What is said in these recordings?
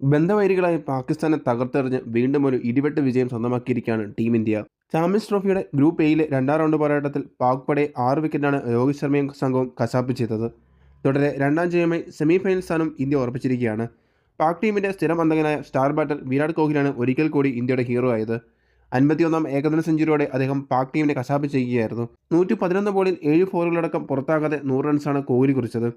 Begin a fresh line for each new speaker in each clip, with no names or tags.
ബന്ധവൈരികളായ പാകിസ്ഥാനെ തകർത്തെറിഞ്ഞ് വീണ്ടും ഒരു ഇടിവെട്ട് വിജയം സ്വന്തമാക്കിയിരിക്കുകയാണ് ടീം ഇന്ത്യ. ചാമ്പ്യൻസ് ട്രോഫിയുടെ ഗ്രൂപ്പ് എയിലെ രണ്ടാം റൗണ്ട് പോരാട്ടത്തിൽ പാക് പടെ ആറ് വിക്കറ്റാണ് രോഹിത് ശർമ്മയും സംഘവും കശാപ്പ് ചെയ്തത്. തുടരെ രണ്ടാം ജയമായി സെമി ഫൈനൽ സ്ഥാനം ഇന്ത്യ ഉറപ്പിച്ചിരിക്കുകയാണ്. പാക് ടീമിന്റെ സ്ഥിരം അന്തകനായ സ്റ്റാർ ബാറ്റർ വിരാട് കോഹ്ലിയാണ് ഒരിക്കൽ കൂടി ഇന്ത്യയുടെ ഹീറോ ആയത്. അൻപത്തിയൊന്നാം ഏകദിന സെഞ്ചുറിയോടെ അദ്ദേഹം പാക് ടീമിനെ കശാപ്പ് ചെയ്യുകയായിരുന്നു. നൂറ്റി പതിനൊന്ന് ബോളിൽ ഏഴ് ഫോറുകളടക്കം പുറത്താകാതെ നൂറ് റൺസാണ് കോഹ്ലി കുറിച്ചത്.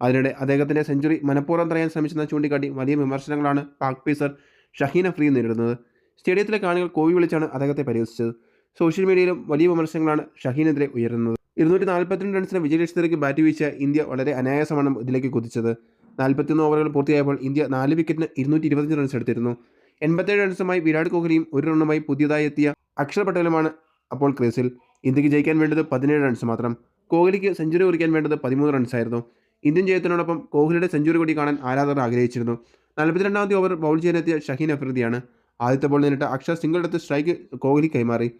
അതിനിടെ അദ്ദേഹത്തിന്റെ സെഞ്ചുറി മനഃപൂർവം തടയാൻ ശ്രമിച്ചെന്ന് ചൂണ്ടിക്കാട്ടി വലിയ വിമർശനങ്ങളാണ് പാക് പേസർ ഷഹീൻ അഫ്രീ നേരിടുന്നത്. സ്റ്റേഡിയത്തിലെ കാണികൾ കോവി വിളിച്ചാണ് അദ്ദേഹത്തെ പരിഹസിച്ചത്. സോഷ്യൽ മീഡിയയിലും വലിയ വിമർശനങ്ങളാണ് ഷഹീനെതിരെ ഉയരുന്നത്. ഇരുന്നൂറ്റി നാൽപ്പത്തിരണ്ട് റൺസിന് വിജയലക്ഷ്യത്തിലേക്ക് ബാറ്റ് വീഴ്ച ഇന്ത്യ വളരെ അനായാസമാണ് ഇതിലേക്ക് കുതിച്ചത്. നാൽപ്പത്തിയൊന്ന് ഓവറുകൾ പൂർത്തിയായപ്പോൾ ഇന്ത്യ നാല് വിക്കറ്റിന് ഇരുന്നൂറ്റി ഇരുപത്തഞ്ച് റൺസ് എടുത്തിരുന്നു. എൺപത്തേഴ് റൺസുമായി വിരാട് കോഹ്ലിയും ഒരു റണ്ണുമായി പുതിയതായി എത്തിയ അക്ഷർ പട്ടേലുമാണ് അപ്പോൾ ക്രീസിൽ. ഇന്ത്യയ്ക്ക് ജയിക്കാൻ വേണ്ടത് പതിനേഴ് റൺസ് മാത്രം. കോഹ്ലിക്ക് സെഞ്ചുറി കുറിക്കാൻ വേണ്ടത് പതിമൂന്ന് റൺസായിരുന്നു. ഇന്ത്യൻ ജയത്തിനോടൊപ്പം കോഹ്ലിയുടെ സെഞ്ചുറി കൂടി കാണാൻ ആരാധകർ ആഗ്രഹിച്ചിരുന്നു. നാൽപ്പത്തിരണ്ടാമത്തെ ഓവർ ബൗൾ ചെയ്യാനെത്തിയ ഷഹീൻ അഫ്രീദിയാണ്. ആദ്യത്തെ ബോൾ നേരിട്ട് അക്ഷർ സിംഗിൾ എടുത്ത് സ്ട്രൈക്ക് കോഹ്ലി കൈമാറി.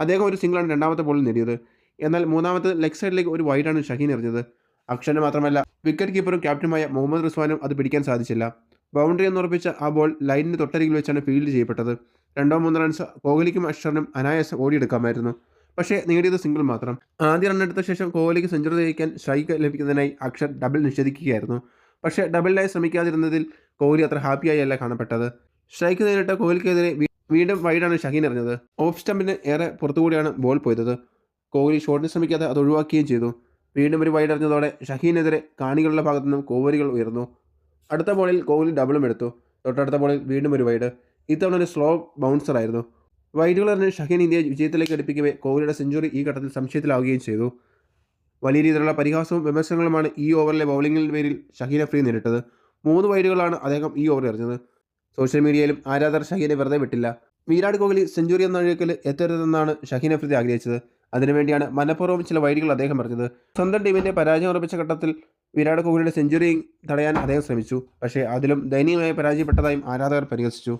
അദ്ദേഹം ഒരു സിംഗിളാണ് രണ്ടാമത്തെ ബോളിൽ നേടിയത്. എന്നാൽ മൂന്നാമത്തെ ലെഗ് സൈഡിലേക്ക് ഒരു വൈഡാണ് ഷഹീൻ എറിഞ്ഞത്. അക്ഷറിന് മാത്രമല്ല വിക്കറ്റ് കീപ്പറും ക്യാപ്റ്റനുമായ മുഹമ്മദ് റിസ്വാനും അത് പിടിക്കാൻ സാധിച്ചില്ല. ബൗണ്ടറി എന്ന് ഉറപ്പിച്ച ആ ബോൾ ലൈനിന് തൊട്ടരികിൽ വെച്ചാണ് ഫീൽഡ് ചെയ്യപ്പെട്ടത്. രണ്ടോ മൂന്നോ റൺസ് കോഹ്ലിക്കും അക്ഷറിനും അനായാസം ഓടിയെടുക്കാമായിരുന്നു. പക്ഷേ നേടിയത് സിംഗിൾ മാത്രം. ആദ്യ റണ്ണെടുത്ത ശേഷം കോഹ്ലിക്ക് സെഞ്ചുറി തയ്ക്കാൻ സ്ട്രൈക്ക് ലഭിക്കുന്നതിനായി അക്ഷർ ഡബിൾ നിഷേധിക്കുകയായിരുന്നു. പക്ഷേ ഡബിളിനായി ശ്രമിക്കാതിരുന്നതിൽ കോഹ്ലി അത്ര ഹാപ്പിയായി അല്ല കാണപ്പെട്ടത്. സ്ട്രൈക്ക് നേരിട്ട കോഹ്ലിക്കെതിരെ വീണ്ടും വൈഡാണ് ഷഹീൻ എറിഞ്ഞത്. ഓഫ് സ്റ്റമ്പിന് ഏറെ പുറത്തുകൂടിയാണ് ബോൾ പോയത്. കോഹ്ലി ഷോട്ടിന് ശ്രമിക്കാതെ അത് ഒഴിവാക്കുകയും ചെയ്തു. വീണ്ടും ഒരു വൈഡ് എറിഞ്ഞതോടെ ഷഹീനെതിരെ കാണികളുടെ ഭാഗത്തു നിന്നും കോവരികൾ ഉയർന്നു. അടുത്ത ബോളിൽ കോഹ്ലി ഡബിളും എടുത്തു. തൊട്ടടുത്ത ബോളിൽ വീണ്ടും ഒരു വൈഡ്. ഇത്തവണ ഒരു സ്ലോ ബൗൺസർ ആയിരുന്നു എറിഞ്ഞ് ഷഹീൻ ഇന്ത്യയെ വിജയത്തിലേക്ക് അടുപ്പിക്കവേ കോഹ്ലിയുടെ സെഞ്ചുറി ഈ ഘട്ടത്തിൽ സംശയത്തിലാവുകയും ചെയ്തു. വലിയ രീതിയിലുള്ള പരിഹാസവും വിമർശനങ്ങളുമാണ് ഈ ഓവറിലെ ബൗളിംഗിൽ പേരിൽ ഷഹീൻ അഫ്രീ നേരിട്ടത്. മൂന്ന് വൈഡുകളാണ് അദ്ദേഹം ഈ ഓവർ എറിഞ്ഞത്. സോഷ്യൽ മീഡിയയിലും ആരാധകർ ഷഹീനെ വെറുതെ വിട്ടില്ല. വിരാട് കോഹ്ലി സെഞ്ചുറി എന്ന ഒഴുക്കൽ എത്തരുതെന്നാണ് ഷഹീൻ അഫ്രീദി ആഗ്രഹിച്ചത്. അതിനുവേണ്ടിയാണ് മനഃപൂർവം ചില വൈഡുകൾ അദ്ദേഹം എറിഞ്ഞത്. സ്വന്തം ടീമിന്റെ പരാജയം ഉറപ്പിച്ച ഘട്ടത്തിൽ വിരാട് കോഹ്ലിയുടെ സെഞ്ചുറി തടയാൻ അദ്ദേഹം ശ്രമിച്ചു. പക്ഷേ അതിലും ദയനീയമായി പരാജയപ്പെട്ടതായും ആരാധകർ പരിഹസിച്ചു.